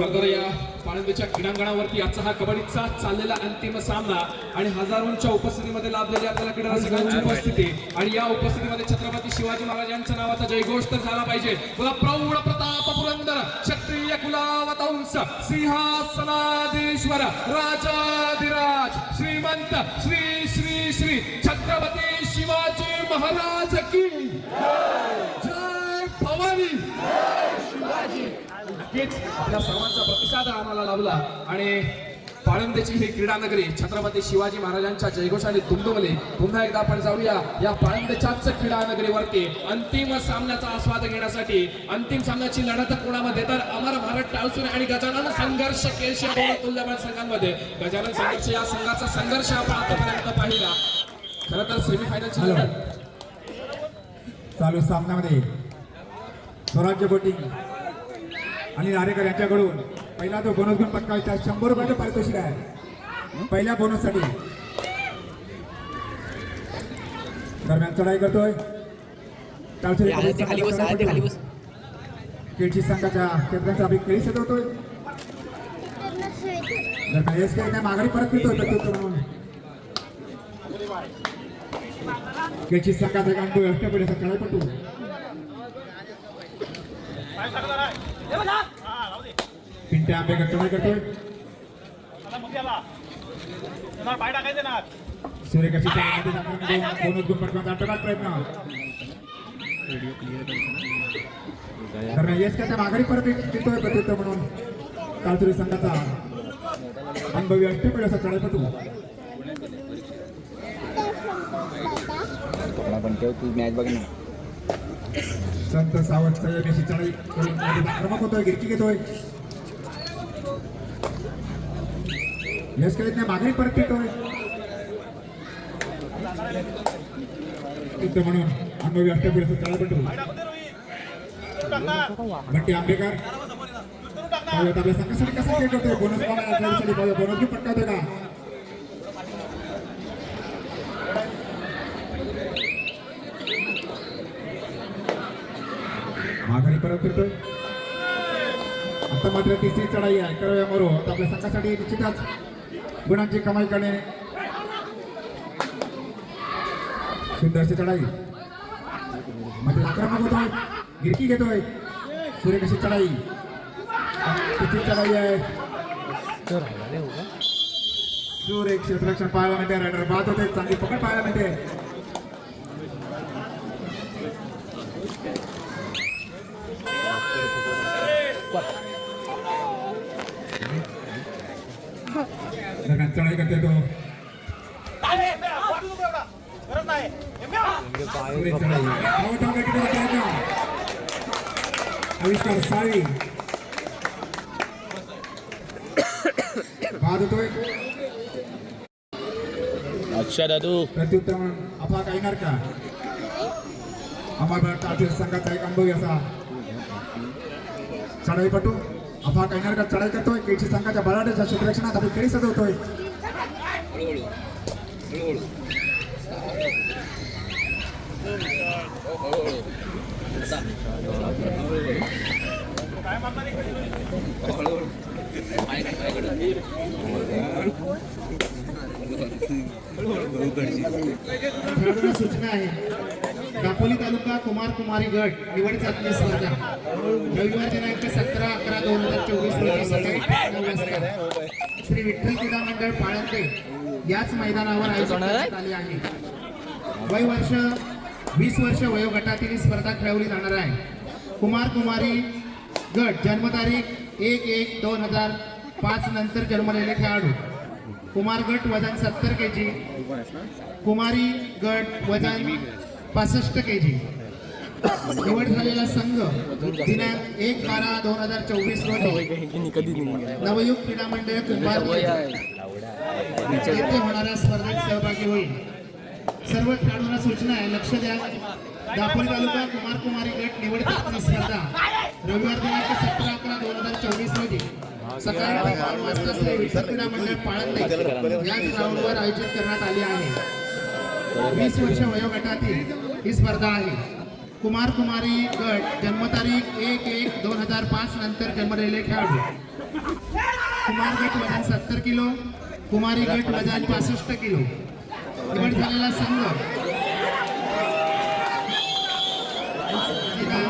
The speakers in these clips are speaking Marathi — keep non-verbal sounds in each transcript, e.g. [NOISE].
हॅलो या पाळंदीच्या क्रीडांगणावरती आजचा हा कबड्डीचा चाललेला अंतिम सामना आणि हजारोंच्या उपस्थितीमध्ये लाभलेली आपल्याला क्रीडा रसिकांची उपस्थिती. आणि या उपस्थितीमध्ये छत्रपती शिवाजी महाराज यांच्या नावाचा जयघोष तर झाला पाहिजे. तुला प्रौढ प्रताप पुरंदर क्षत्रिय कुलावतंस सिंहासनाधीश्वर राजाधिराज श्रीमंत श्री श्री श्री छत्रपती शिवाजी महाराज की जय भवानी. नक्कीच आपल्या सर्वांचा प्रतिसाद आम्हाला लाभला. आणि पाळंदेची ही क्रीडा नगरी छत्रपती शिवाजी महाराजांच्या जयघोषाने दुमदुमली. पुन्हा एकदा आपण जाऊया या पाळंदेच्याच क्रीडा नगरीवरती अंतिम सामन्याचा आस्वाद घेण्यासाठी अंतिम सामन्याची लढत कोणामध्ये? तर अमर भारत टाळसून आणि गजानन संघर्ष केशव तुल्यबळ संघांमध्ये. गजानन संघर्ष या संघाचा संघर्ष आपण आतापर्यंत पाहिला. खरं तर सेमीफायनलची. लढत. चालू सामन्यामध्ये स्वराज्य बोटिंग. आणि नारेकर यांच्याकडून. पहिला तो बोनस गुण पटकावायचा शंभर रुपयाचं पारितोषिक आहे. पहिल्या बोनससाठी दरम्यान चढाई करतोय. केळची संघाच्या केंद्रांचा अभिक केळी सजवतोय. दरम्यान एस काही माघारी परत फिरतोय प्रत्युत्तर म्हणून. केळची संघाचा गांडू अष्टपडी असा चढाईपटू पिंट्या आंबेकर चढाई करतोय सूर्यकाशी आटोकाट प्रयत्न. दरम्यान यश त्या माघारी परत येतोय प्रत्युत्तर म्हणून. कालचुरी संघाचा अनुभवी अष्टपडी असा कपडा पण ठेव तू. मॅच बघ ना संत सावंत संयमेशी चढाई करून आक्रमक होतोय गिरकी घेतोय. यश करीत नाही मागणी परत येतोय युद्ध म्हणून अनुभवी अष्टपीठ असं चढाईपटू भट्टी आंबेकर. आपल्या संघासाठी कसं खेळ करतोय बोनस पाहण्यासाठी पाहूया बोनस घेऊन पटकावतोय का माघारी परत येतोय आता मात्र तिसरी चढाई आहे. करूया मरो. आता आपल्या संघासाठी निश्चितच गुणांची कमाई करणे. सुंदरशी चढाई. मध्ये आक्रमक होतोय गिरकी घेतोय. सूर्य कशी चढाई? किती चढाई आहे? सूर्य क्षेत्ररक्षण पाहायला मिळते. रायडर बाद होते. चांगली पकड पाहायला मिळते. What? प्रयत्न. आविष्कार साळी बाद होतोय अच्छा दादू प्रत्युत्तर म्हणून अफा काही का अमर टाटील संघाचा एक अनुभवी असा चढाईपटू अफा काही का चढाई करतोय केळची संघाच्या बराड्याच्या क्षेत्ररक्षणात आपली खेळी सजवतोय खेळाडूंना सूचना आहे दापोली तालुका कुमार कुमारी गट निवड चाचणी स्पर्धा रविवार दिनांक सतरा अकरा दोन हजार चोवीस रोजी सकाळी श्री विठ्ठल क्रीडा मंडळ पाळंदे याच मैदानावर आयोजित करण्यात आली आहे. वय वर्ष वीस वर्ष वयोगटातील ही स्पर्धा खेळवली जाणार आहे. कुमार कुमारी गट जन्मतारीख एक एक दोन हजार पाच नंतर जन्मलेले खेळाडू. कुमार गट वजन सत्तर के जी. कुमारी गट वजन पासष्ट के जी. निवड झालेला संघ दिनांक एक बारा दोन हजार चोवीस रोजी कधी नवयुग क्रीडा मंडळ कुंभार येथे होणाऱ्या स्पर्धेत सहभागी होईल. सर्व खेळाडूंना सूचना आहे लक्ष द्या. दापोली तालुका कुमार कुमारी गट निवड स्पर्धा. रविवार दिनांक सतरा अकरा दोन हजार चोवीस रोजी. सकाळी पाच वाजता श्री याच ग्राउंडवर आयोजित करण्यात आली आहे वीस वर्ष वयोगटातील ही स्पर्धा आहे कुमार कुमारी गट जन्मतारीख एक एक दोन हजार पाच नंतर जन्मलेले खेळाडू कुमार गट वजन सत्तर किलो कुमारी गट वजन पासष्ट किलो. निवड झालेला संघ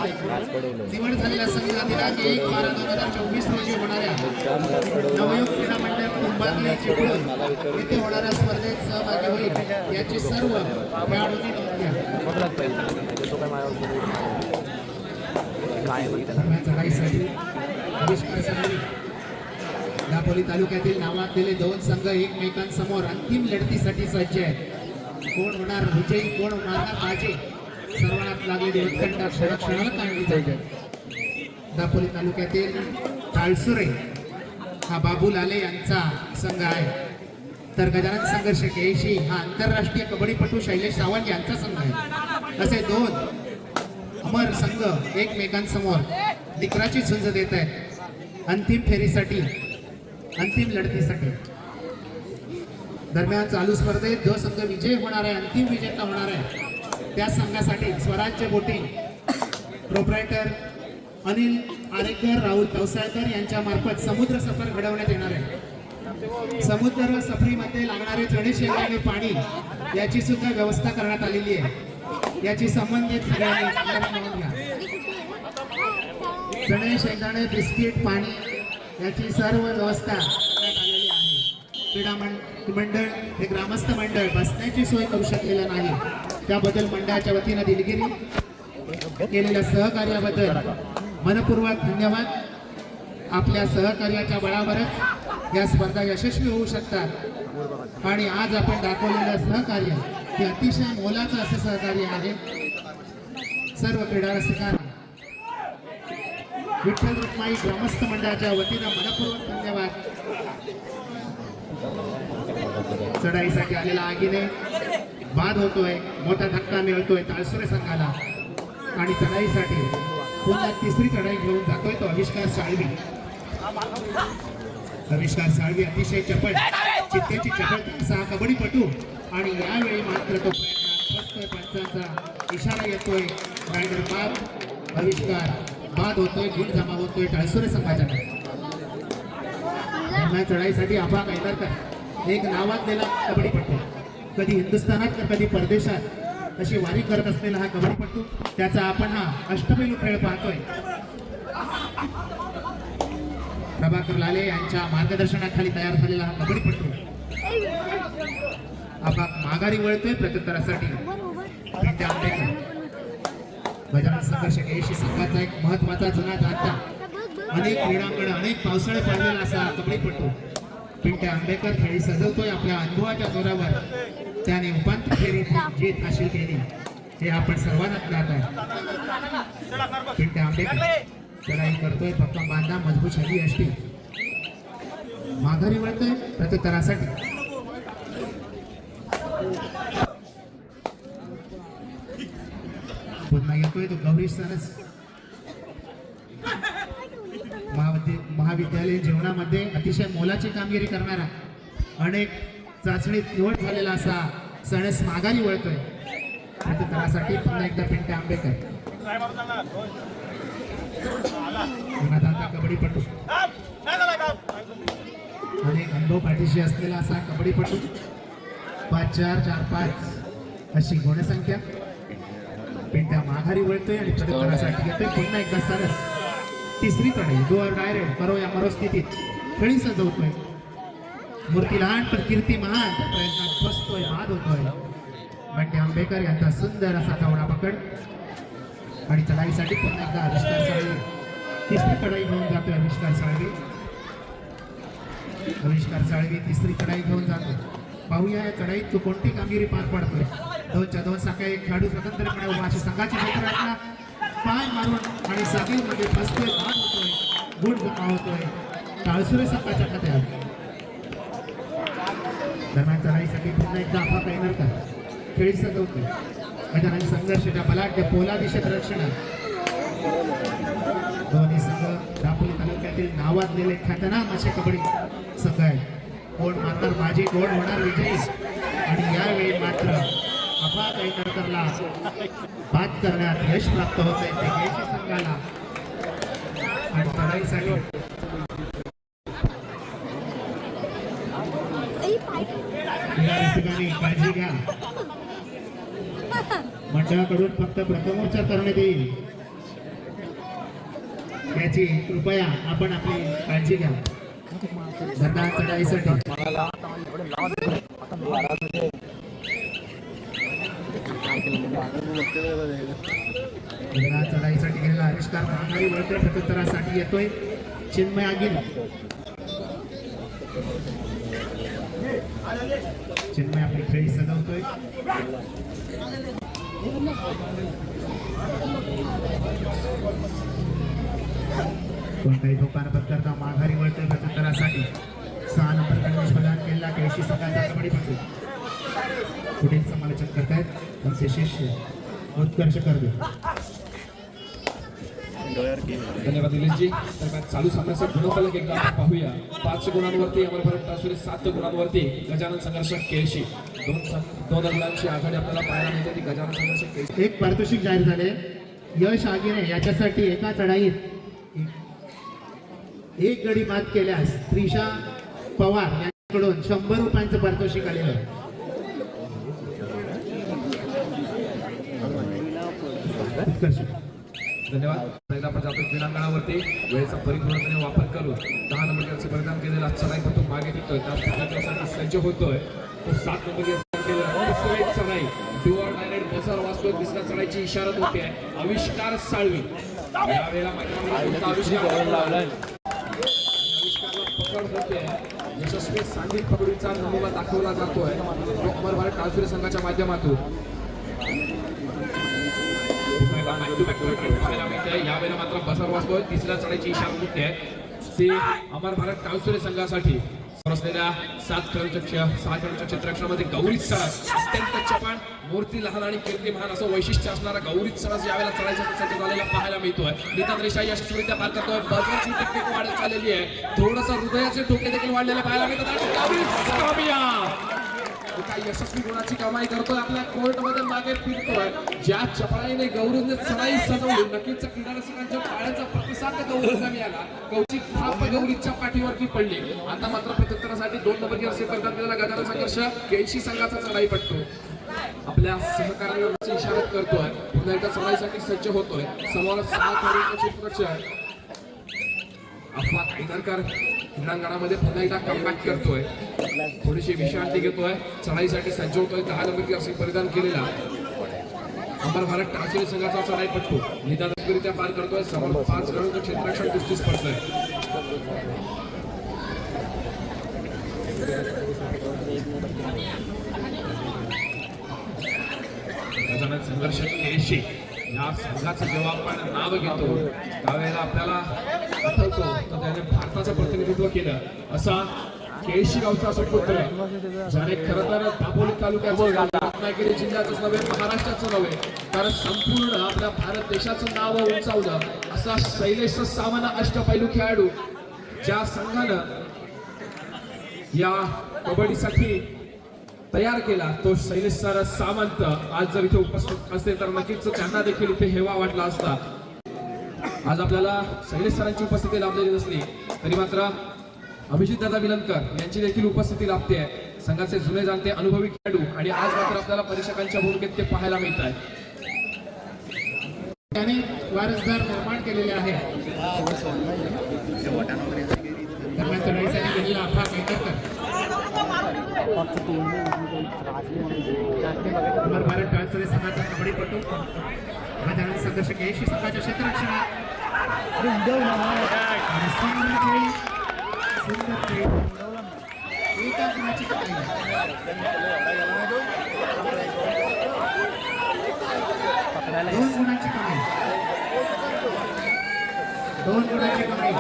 निवड झालेल्या संघ दिनांक एक बारा दोन हजार चोवीस रोजी होणाऱ्या नवयुग क्रीडा मंडळ कुंभारले चिपळूण येथे होणाऱ्या स्पर्धेत सहभागी होईल याची सर्व खेळाडूंनी नोंद दापोली तालुक्यातील नावाजलेले दोन संघ एकमेकांसमोर अंतिम लढतीसाठी सज्ज आहेत. कोण होणार विजयी कोण होणार बाजी सर्वांनाच लागलेली उत्कंठा संरक्षणाला क्षणाला काढली जाईल. दापोली तालुक्यातील काळसुरे हा बाबू लाले यांचा संघ आहे. तर गजानन संघर्ष केशी हा आंतरराष्ट्रीय कबड्डीपटू शैलेश सावंत यांचा संघ आहे. असे दोन अमर संघ एकमेकांसमोर दिकराची झुंज देत आहेत. अंतिम फेरीसाठी अंतिम लढतीसाठी. दरम्यान चालू स्पर्धेत जो संघ विजय होणार आहे अंतिम विजेता होणार आहे. त्या संघासाठी स्वराज्य बोटिंग प्रोप्रायटर अनिल आरेकर राहुल तवसाळकर यांच्या मार्फत समुद्र सफर घडवण्यात येणार आहे. समुद्र सफरीमध्ये लागणारे चणे शेंगाणे पाणी याची सुद्धा व्यवस्था करण्यात आलेली आहे. याची संबंधित सगळ्यांनी चणे शेंगदाणे बिस्किट पाणी याची सर्व व्यवस्था करण्यात आलेली आहे. क्रीडा मंडळ हे ग्रामस्थ मंडळ बसण्याची सोय करू शकलेलं नाही. त्याबद्दल मंडळाच्या वतीनं दिलगिरी. केलेल्या सहकार्याबद्दल मनपूर्वक धन्यवाद. आपल्या सहकार्याच्या बळावरच या स्पर्धा यशस्वी होऊ शकतात. आणि आज आपण दाखवलेलं सहकार्य हे अतिशय मोलाचं असं सहकार्य आहे. सर्व क्रीडा रसिकांना विठ्ठल रुक्माई ग्रामस्थ मंडळाच्या वतीनं मनपूर्वक धन्यवाद. चढाईसाठी आलेला आगीने. बाद होतोय मोठा धक्का मिळतोय ताळसुरे संघाला. आणि चढाईसाठी पुन्हा तिसरी चढाई घेऊन जातोय तो आविष्कार साळवी. आविष्कार साळवी अतिशय चपळ चित्त्याची चपळ सहा कबड्डीपटू. आणि यावेळी मात्र तो प्रयत्नात पंचांचा इशारा येतोय. रायडर बाद आविष्कार बाद होतोय गुण जमा होतोय टाळसुरे संघाच्या चढाईसाठी चढाईसाठी आभा कैलारकर एक नावाजलेला कबड्डीपटू. कधी हिंदुस्थानात तर कधी परदेशात अशी वारी करत असलेला हा कबड्डीपटू त्याचा आपण हा अष्टपैलू खेळ पाहतोय. प्रभाकर लाले यांच्या मार्गदर्शनाखाली तयार झालेला हा कबड्डीपटू. आबा माघारी वळतोय प्रत्युत्तरासाठी. गजानन संघर्ष एशी संघाचा एक महत्त्वाचा जुना जाता अनेक क्रीडांगण अनेक पावसाळे पडलेला असा हा कबड्डीपटू पिंट्या आंबेकर खेळी सजवतोय आपल्या अनुभवाच्या जोरावर. त्याने उपांत्य फेरीत जीत हासिल केली. हे आपण सर्वांना ज्ञात आहे. पिंट्या आंबेकर चढाई करतोय. पप्पा बांधा मजबूत हवी असते. माघारी वळतोय प्रत्युत्तरासाठी. पुन्हा येतोय तो गौरी सरस. महाविद्यालयीन जीवनामध्ये अतिशय मोलाची कामगिरी करणारा अनेक चाचणीत निवड झालेला असा सणस माघारी वळतोय. प्रत्युत्तरासाठी पुन्हा एकदा पिंट्या आंबेकर कबड्डीपटू. अनेक अनुभव पाठीशी असलेला असा कबड्डीपटू. पाच चार चार पाच. अशी गुणसंख्या. पिंट्या माघारी वळतोय आणि प्रत्युत्तरासाठी येतोय पुन्हा एकदा सरस. तिसरी आहे. डोअर डायरेक्ट करो या मरो स्थितीत खेळी सजवतोय मूर्ती लहान तर कीर्ती महान. प्रयत्नात बसतोय बाद होतोय बंडे आंबेकर यांचा सुंदर असा तावडा पकड. आणि चढाईसाठी पुन्हा एकदा आविष्कार साळवी. तिसरी कढाई घेऊन जातोय आविष्कार साळवी. आविष्कार साळवी तिसरी कढाई घेऊन जातो. पाहूया या चढाईत तू कोणती कामगिरी पार पाडतोय? दोनच्या दोन सकाळी एक खेळाडू स्वतंत्रपणे उभा अशी संघाची मित्रांना पाय मारून आणि सगळीमध्ये मध्ये फसतोय होतोय गुण जमा होतोय. काळसुरे संघाच्या खात्यात दरम्यान चढाईसाठी पुन्हा एकदा आपण येणार का? खेळी सजवतोय संघर्ष त्या बलाढ्य पोलादी क्षेत्ररक्षणा. दोन्ही संघ दापोली तालुक्यातील नावाजलेले ख्यातनाम असे कबड्डी संघ आहेत. कोण मारणार माझी कोण होणार विजयी. आणि यावेळी मात्र अफाट कैतरकरला बाद करण्यात यश प्राप्त होत आहे ते केशी संघाला आणि चढाईसाठी ठिकाणी काळजी घ्या. मंडळाकडून फक्त प्रथमोच्चार करण्यात येईल. याची कृपया आपण आपली काळजी घ्या. धरणा चढाईसाठी चढाईसाठी गेलेला आविष्कार महागाई वळते प्रत्युत्तरासाठी येतोय. चिन्मय आगिल. चिन्मय आपली खेळी सजवतोय. कोणताही धोका न पत्करता माघारी वळते प्रत्युत्तरासाठी. सहा नंबर गणेश प्रदान केलेला कैशी संघाचा कबड्डी पटू पुढील समालोचन करतायत. त्यांचे शिष्य उत्कर्ष करते. धन्यवाद निलेशजी. दरम्यान चालू सामन्याचा गुणफलक एकदा आपण पाहूया. पाच गुणांवरती अमर भरत टासुरे सात गुणांवरती गजानन संघर्ष केळशी. दोन दोन गुणांची आघाडी आपल्याला पाहायला मिळते. ती गजानन संघर्ष केळशी. एक पारितोषिक जाहीर झाले. यश आगीने याच्यासाठी एका चढाईत एक गडी मात केल्यास त्रिशा पवार यांच्याकडून शंभर रुपयांचं पारितोषिक आलेलं आहे. धन्यवाद. आपण जातो क्रीडांगणावरती. वेळेचा परिपूर्णपणे वापर करून दहा नंबर परिधान केलेला पण तो मागे त्याच पद्धतीसाठी सज्ज होतोय. तो सात नंबर चढाई डुअर डायरेक्ट बसर वाचतोय तिसऱ्या चढाईची इशारत होते आविष्कार साळवी. यावेळेला मैदानामध्ये आविष्कार यशस्वी सांघिक पकडीचा नमुना दाखवला जातोय. तो अमर भारत टाळसुरे संघाच्या माध्यमातून यावेळेला मात्र बसर वाचतोय तिसऱ्या चढाईची इशारा होते ते अमर भारत टाळसुरे संघासाठी असलेल्या सात खेळचक्ष सहा खेळच्या क्षेत्रक्षणामध्ये गौरीत सळस अत्यंत चपान मूर्ती लहान आणि कीर्ती महान असं वैशिष्ट्य असणारा गौरीत सळस यावेळेला चढायचा सज्ज झालेला पाहायला मिळतोय. नितान रेषा यशस्वीरित्या पार करतोय. बजरची टेक्निक वाढत चाललेली आहे. थोडस हृदयाचे ठोके देखील वाढलेले पाहायला मिळतात. आणि यशस्वी गुणाची कमाई करतोय आपल्या कोर्टमध्ये मागे फिरतोय. ज्या चपळाईने गौरीने चढाई सजवली नक्कीच क्रीडा रसिकांच्या पाण्याचा प्रतिसाद गौरीला मिळाला गौची थाप गौरीच्या पाठीवरती पडली. आता मात्र प्रत्युत्तरासाठी दोन नंबर असे करतात गेलेला गजानन संघर्ष. केळशी संघाचा चढाई पडतो आपल्या सहकार्यांना इशारत करतोय. पुन्हा एकदा चढाईसाठी सज्ज होतोय. समोर सहा खेळाडूंचं क्षेत्ररक्षण अफवा कैदरकर क्रीडांगणामध्ये पुन्हा एकदा कमबॅक करतोय. थोडीशी विश्रांती घेतोय. चढाईसाठी सज्ज होतोय दहा नंबर असे परिधान केलेला. अंबर भारत टाळसुरी संघाचा चढाई पटतो निदानस्करित्या पार करतोय. समोर पाच खेळाडूंचं क्षेत्ररक्षण कुस्तीस पडतोय. गजानन संघर्ष केळशी या संघाचं जेव्हा आपण नाव घेतो. त्यावेळेला आपल्याला आठवतो. तर त्याने भारताचं प्रतिनिधित्व केलं. असा केळशी गावचा सुपुत्र ज्याने खरं तर दापोली तालुक्याचं रत्नागिरी जिल्ह्याचंच नव्हे महाराष्ट्राचं नव्हे. तर संपूर्ण आपल्या भारत देशाचं नाव उंचावलं असा शैलेश सावना अष्टपैलू खेळाडू ज्या संघानं या कबड्डीसाठी तयार केला तो शैलेश सर सावंत आज जर इथे उपस्थित असते तर नक्कीच त्यांना देखील इथे हेवा वाटला असता. आज आपल्याला शैलेश सरांची उपस्थिती लाभलेली नसली तरी मात्र अभिजित दादा विलनकर यांची देखील उपस्थिती लाभते आहे. संघाचे जुने जाणते अनुभवी खेळाडू आणि आज मात्र आपल्याला परीक्षकांच्या भूमिकेत ते पाहायला मिळत आहे. त्याने वारसदार निर्माण केलेले आहे. भारत टाळसरे संघाचा संघर्ष केशी संघाच्या क्षेत्ररक्षणात दोन गुणांची कमाई दोन गुणांची कमाई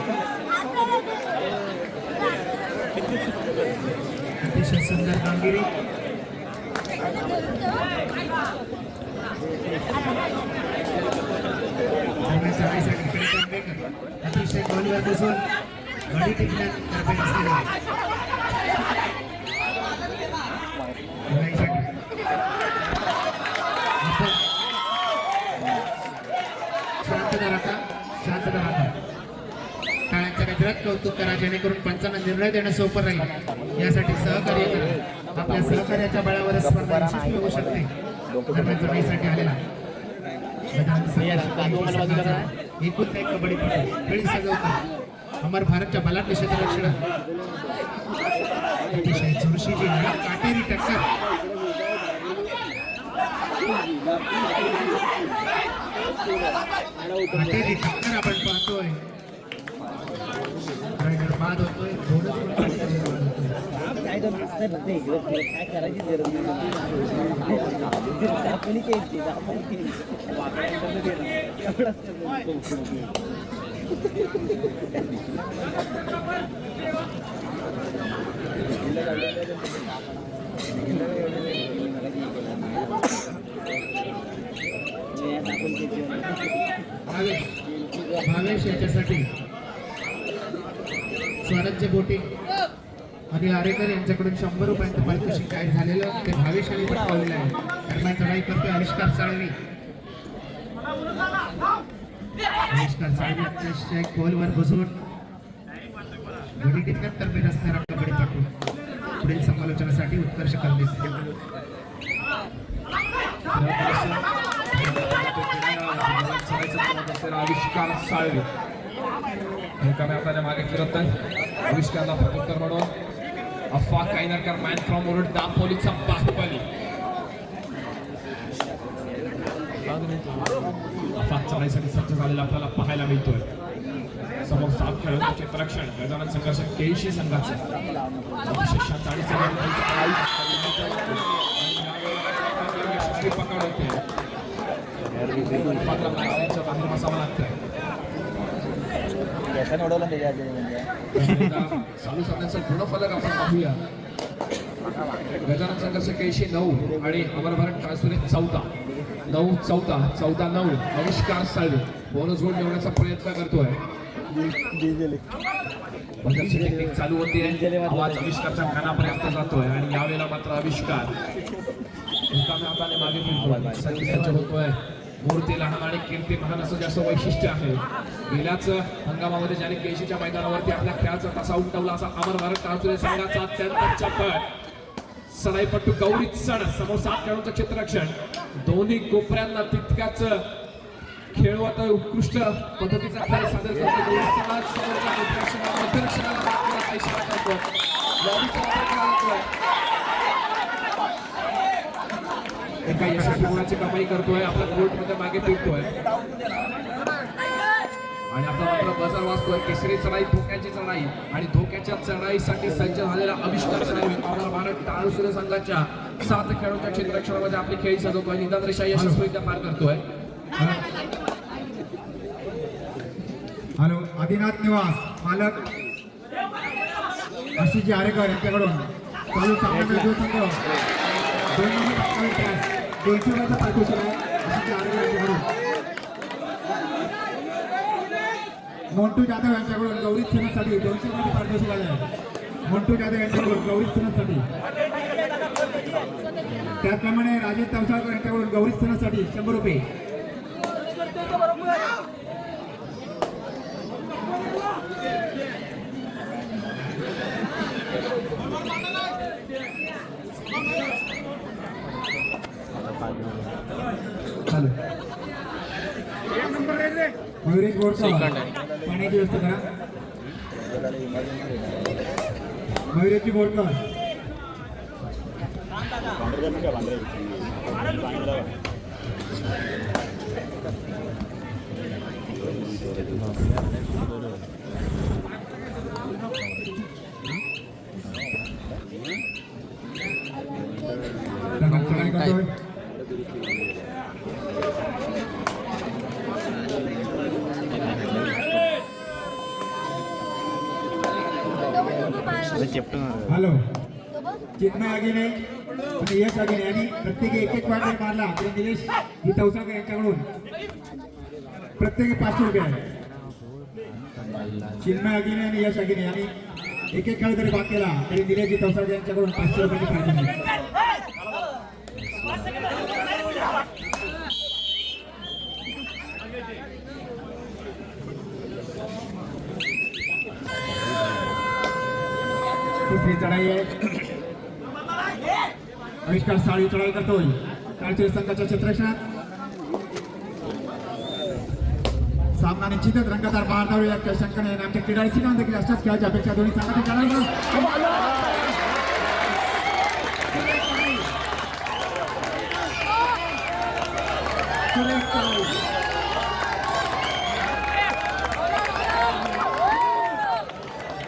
अतिशय सुंदर कामगिरी दरम्यान चढाईसाठी इकडे कांबेकर अतिशय बॉलवर बसून घडी शांतता राहता शांतता राहता कौतुक करा जेणेकरून पंचांना निर्णय देणं सोपं राहील यासाठी सहकार्य आपल्या सहकार्याच्या बळावर स्पर्धा होऊ शकते आलेला एकूण एक कबड्डी खेळी सजवतो. अमर भारतच्या बलाढ्य क्षेत्ररक्षण अतिशय चुरशीची लढत, काटेरी टक्कर. काटेरी टक्कर आपण पाहतोय. रायगड बाद होतोय. दोनच गुण बाद होतोय. भावेश यांच्यासाठी याच्यासाठी स्वराज्य बोटे आणि आरेकर यांच्याकडून शंभर रुपयांचं पारितोषिक काय झालेलं ते भावेश आणि पटकावलेलं आहे. दरम्यान चढाई करतोय आविष्कार साळवी. आविष्कार साहेब अतिशय खोलवर बसून घडी टिकत तर्फे असणारा कबड्डीपटू पुढील समालोचनासाठी उत्कर्ष कल्ले आविष्कार साळवे. रिकाम्या हाताने मागे फिरत आहे. आविष्कारला प्रत्युत्तर म्हणून अफवा कायनरकर मॅन फ्रॉम ओरड दापोलीचा बाहुबली अफाट चढाईसाठी सज्ज झालेला आपल्याला पाहायला मिळतोय. समोर सात खेळाडू क्षेत्ररक्षण गजानन संघर्ष केळशी संघाचे. यशस्वी पकड होते. मात्र बाहेर बसावं लागतंय. चालू आपण पाहूया. गजानन संघर्ष केशी नऊ आणि अमर भारत ट्रान्सफर चौदा. नऊ चौदा चौदा नऊ. नमस्कार साळवे बोनस गोल मिळवण्याचा प्रयत्न करतोय. टेक्निक चालू होते आवाज आविष्कारच्या कानापर्यंत जातोय आणि यावेळेला मात्र आविष्कार. हाताने मागे फिरतोय. होतोय. मूर्ती लहान आणि कीर्ती महान असं जास्त वैशिष्ट्य आहे. गेल्याच हंगामामध्ये ज्याने केशीच्या मैदानावरती आपल्या खेळाचा तसा उमटवला असा अमर भारत टाळसुरे संघाचा अत्यंत चपट सडाईपट्टू गौरी चढ समोर सात खेळाडूंचं क्षेत्ररक्षण दोन्ही कोपऱ्यांना तितक्याच खेळवत उत्कृष्ट पद्धतीचा खेळ सादर करतो गौरी समाज समोरच्या क्षेत्ररक्षणाला इशारा करतो एका यशस्वी गुणाची कमाई करतोय आपल्या कोर्टमध्ये मागे फिरतोय. आणि आता मात्र बजार वाचतोय. केसरी चढाई धोक्याची चढाई आणि धोक्याच्या चढाईसाठी सज्ज झालेला आविष्कार साहेब अमर भारत टाळसुरे संघाच्या सात खेळाडूंच्या क्षेत्रक्षणामध्ये आपली खेळी सजवतोय. निदान रेषा यशस्वीरित्या पार करतोय. हॅलो आदिनाथ निवास मालक आशिषजी आरेकर यांच्याकडून चालू सामन्यामध्ये जो संघ. दोन नंबर पटकावेल त्यास दोनशे रुपयाचं पारितोषिक आहे आशिषजी आरेकर यांच्याकडून. मोंटू जाधव यांच्याकडून गौरी सिंहसाठी दोनशे रुपयाचं पारितोषिक आलं आहे. मोंटू जाधव यांच्याकडून गौरी सिंहसाठी त्याचप्रमाणे राजेश तवसाळकर यांच्याकडून गौरी सिंहसाठी शंभर रुपये. मयुरेश बोरकर पाण्याची व्यवस्था करा मयुरेशजी बोरकर त्यांना चढाई करतोय हॅलो. चिन्मय आगिने आणि यश आगिने यांनी प्रत्येकी एक एक पॉईंट मारला. तरी निलेश ही यांच्याकडून. प्रत्येकी पाचशे रुपये आहे चिन्मय आगिने आणि यश अगिने यांनी एक एक खेळ जरी बाद केला. तरी निलेश ही तवसाळकर यांच्याकडून पाचशे रुपये लढाई आहे आविष्कार साळी चढाई करतोय. काळचे संघाच्या क्षेत्रक्षणात सामना निश्चितच रंगतदार पार धावू शंकर आमच्या क्रीडा सिनेमा देखील अशाच खेळाची अपेक्षा दोन्ही संघातील खेळाडू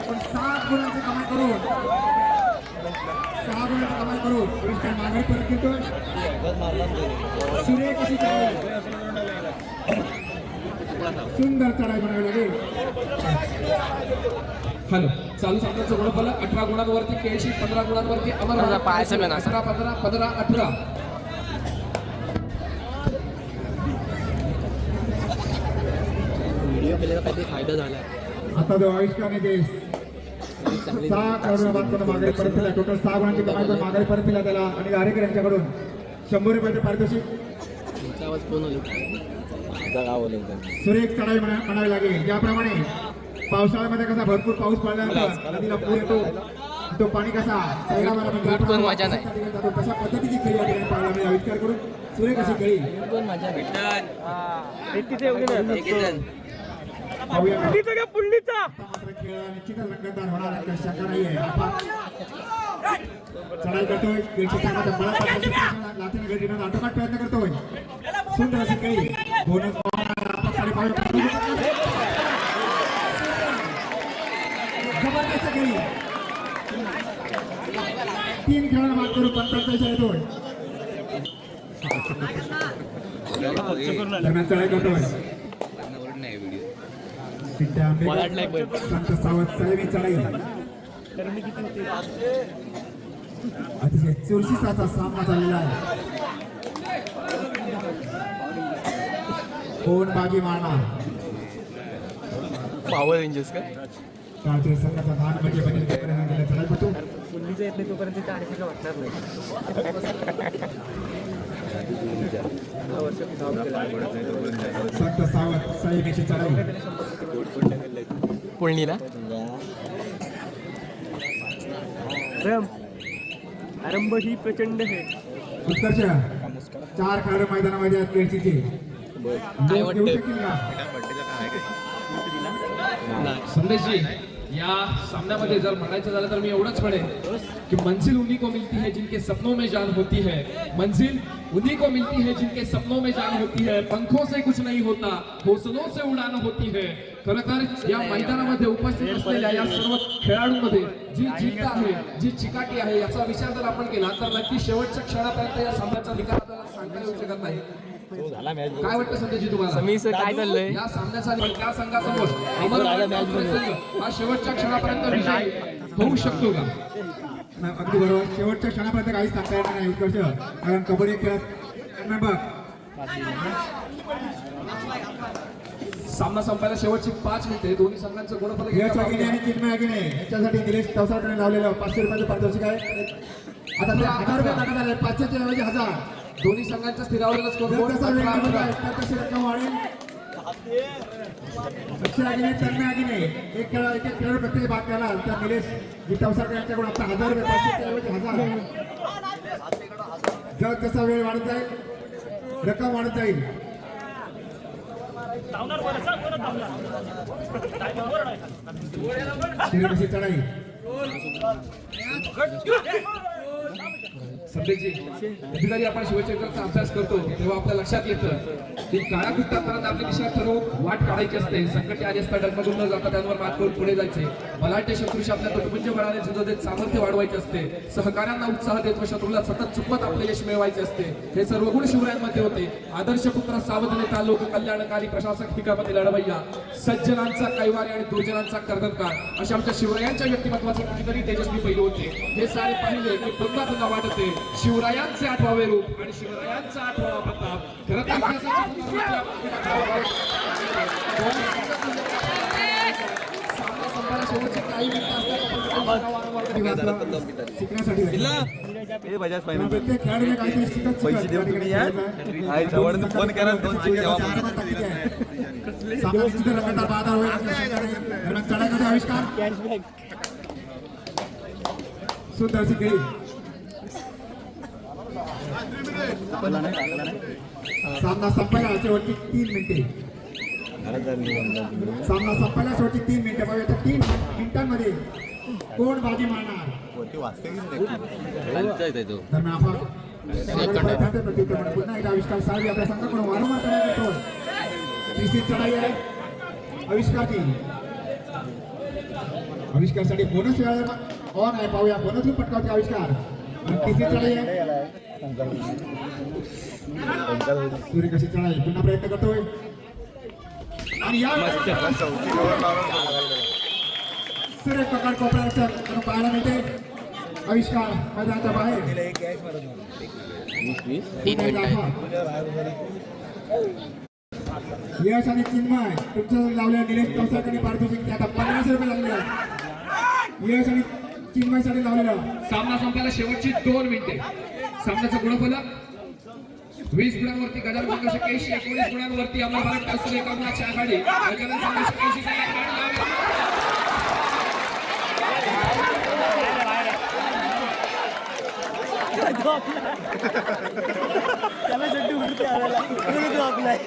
पण सात गुणांची कमाई करून सहा गुणांची कमाई करून पुरस्कार माघारी परत घेतोय चढाई सुंदर चढाई बनावी लागेल. हॅलो चालू सामन्याचं गुणफल अठरा गुणांवरती केळशी पंधरा गुणांवरती अमर. अठरा पंधरा पंधरा अठरा. व्हिडिओ केलेला काहीतरी फायदा झाला आता जो आविष्कारने जे सहा करोड बातम्या माघारी परत टोटल सहा गुणांची कमाई करून माघारी परत दिला त्याला आणि आरेकर यांच्याकडून. शंभर रुपयाचे पारितोषिक. तुमचा आवाज कोण आलो सुरेख चढाई म्हणा म्हणावी लागेल. ज्याप्रमाणे पावसाळ्यामध्ये कसा भरपूर पाऊस पडल्यानंतर नदीला पूर येतो तो पाणी कसा नाही. तशा पद्धतीची खेळी या ठिकाणी पाहायला मिळेल. आविष्कार करून सुरेख अशी खेळी. पुंडीचा खेळ निश्चितच रंगतदार होणार आहे. काही शंका नाहीये. आपण चढाई करतोय. गेटच्या संघाच्या बळात लाथेने गेट येण्याचा आटोकाट प्रयत्न करतोय. सुंदर अशी खेळी. बोनस जबरदस्त खेळी. तीन मात येतोय दरम्यान चढाई करतोय. संत सावत चढाई. अतिशय चुरशीचा सामना झालेला आहे. कोण बाजी मारणार? पॉवर रेंजर्स का भारतीय संघाचा म्हणजे बनेल गेला येत नाही तोपर्यंत चाळीसला वाटणार नाही संत सावत सलेमीची चढाई. पुळणीला? आरंभ. ही प्रचंड आहे. उत्कर्ष. चार खेळाडू मैदानामध्ये आहेत केळशीचे संदेशजी या सामन्यामध्ये जर म्हणायचं झालं तर मी एवढंच म्हणेन की मंजिल उन्हीं को मिलती है जिनके सपनों में जान होती है. मंजिल उन्हीं को मिलती है जिनके सपनों में जान होती है. पंखों से कुछ नहीं होता हौसलों से उड़ान होती है. खरं तर या मैदानामध्ये उपस्थित असलेल्या या सर्व खेळाडूंमध्ये जी जिद्द आहे जी चिकाटी आहे याचा विचार जर आपण केला तर नक्की शेवटच्या क्षणापर्यंत या सामन्याचा निकाल आपल्याला सांगता येऊ शकत नाही. काय वाटतं संदेशजी तुम्हाला? काय चाललंय? या सामन्याचा त्या संघासमोर अमर हा शेवटच्या क्षणापर्यंत विजय होऊ शकतो का? अगदी बरोबर. शेवटच्या क्षणापर्यंत काहीच सांगता येणार नाही कारण कबड्डी खेळात मेंबर सामना संपायला शेवटची पाच मिनिटे दोन्ही संघांचं गुणफल आणि चिन्मय अगिने यांच्यासाठी निलेश तवसाकडे लावलेलं पाचशे रुपयाचे पारितोषिक आहे. आता ते हजार रुपये टाकत आले. पाचशेच्या ऐवजी हजार. दोन्ही संघांच्या स्थिरावलेला स्कोर बोर्ड वेळ तर तशी रक्कम वाढेल. एक खेळा एक एक खेळाडू प्रत्येक भाग केला तर निलेश जी तवसाकडे यांच्याकडून आता हजार रुपये पाचशेच्या ऐवजी हजार. जर तसा वेळ वाढत जाईल रक्कम वाढत जाईल. श्रीरक्षी अधिकारी जरी आपण शिवचक्राचा अभ्यास करतो तेव्हा आपल्या लक्षात येतं. ती काळा कुट्टापर्यंत आपली दिशा ठरवून वाट काढायची असते. संकट आली असता डगमगून न जाता त्यांवर मात करून पुढे जायचे. बलाढ्य शत्रूशी आपल्या तुटपुंज बळाने झुंज देत सामर्थ्य वाढवायचे असते. सहकार्यांना उत्साह देत व शत्रूला सतत चुकवत आपले यश मिळवायचे असते. हे सर्व गुण शिवरायांमध्ये होते. आदर्श पुत्र सावध नेता लोक कल्याणकारी प्रशासक हिकामध्ये लढवय्या. सज्जनांचा कैवारी आणि दुर्जनांचा कर्दनकार अशा आमच्या शिवरायांच्या व्यक्तिमत्वाचे कितीतरी तेजस्वी पैलू होते. हे सारे पाहिले की पुन्हा पुन्हा वाटते शिवरायांचे आठवावे रूप आणि शिवरायांचा आठवावा प्रताप. खरं तर पैसे देऊन तुम्ही या. आहे, जवळनं फोन करा, दोन चिठ्ठी द्यावा आविष्कार सामना संपायला शेवटची तीन मिनिटे. सामना संपायला शेवटची तीन मिनिटं. बघा त्या तीन मिनिटांमध्ये कोण बाजी मारणार? दरम्यान आपण प्रत्युत्तर म्हणून पुन्हा एकदा आविष्कार साहेब आपल्या संघाकडून वारंवार करण्यात येतो. तिसरी चढाई आहे. आविष्कारची. आविष्कारसाठी बोनस वेळा ऑन आहे. पाहूया. बोनस घेऊन पटकावते आविष्कार. आणि तिसरी चढाई आहे. सूर्य कशी चढाई? पुन्हा प्रयत्न करतोय आणि या सूर्य प्रकार कोपऱ्याचं आपण पाहायला मिळते. आविष्कार मैदानाच्या बाहेर. यश आणि चिन्मय. तुमच्या लावल्या निलेश कौसाकडे पारितोषिक. ते आता पंधराशे रुपये लागले. यश आणि चिन्मयसाठी लावलेलं. सामना संपायला शेवटची दोन मिनिटे सामन्याचं गुणफलक. वीस गुणांवरती गजानन संघर्ष एक्याऐंशी एकोणीस गुणांवरती आम्हाला भारत टासून एका गुणाची आघाडी. गजानन संघर्ष. त्याला उडते आपलाय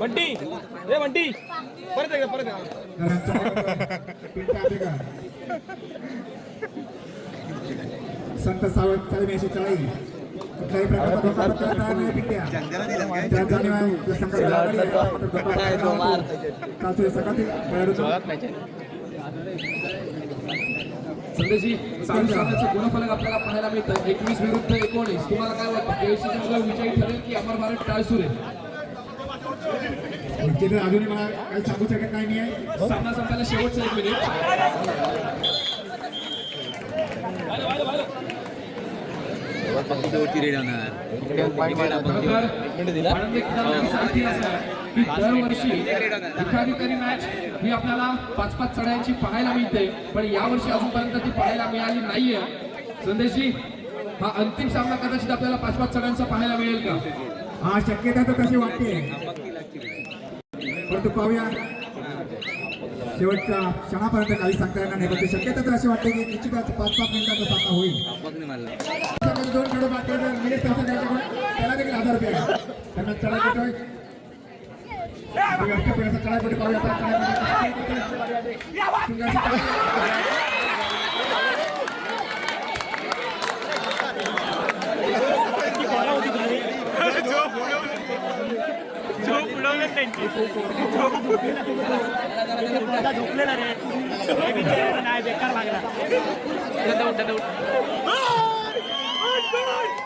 बंटी. बंटी. परत एकदा परत एकदा. [LAUGHS] पिंट्या आंबेकर. संत सावंत अशी चढाई कुठल्याही प्रकारचा गुणफलक आपल्याला पाहायला मिळतं. एकवीस विरुद्ध एकोणीस. तुम्हाला काय वाटतं? विजयी ठरेल की अमर भारत टाळसुरे अजूनही मला काही सांगू शकत नाही आहे सामना संपायला शेवटचं एक मिनिट खरं तर आनंद एकदा सांगते असं की दरवर्षी एखादी मॅच ही आपल्याला पाच पाच चढायांची पाहायला मिळते. पण यावर्षी अजूनपर्यंत ती पाहायला मिळाली नाहीये. संदेशजी हा अंतिम सामना कदाचित आपल्याला पाच पाच चढायांचा पाहायला मिळेल का? हा शक्यता तर तशी वाटते. परंतु पाहूया. शेवटच्या क्षणापर्यंत काही सांगता येणार नाही पण शक्यता तर अशी वाटते की निश्चितच पाच पाच मिनिटाचा सामना होईल. दोन खेळू बाकी मिनिट निलेश तासा त्याला देखील हजार रुपये। त्यांना चढा देतोय राष्ट्रपतीचा चढाईपटी पाहूया झोप आता झोपलेला रे बेकार लागला Good!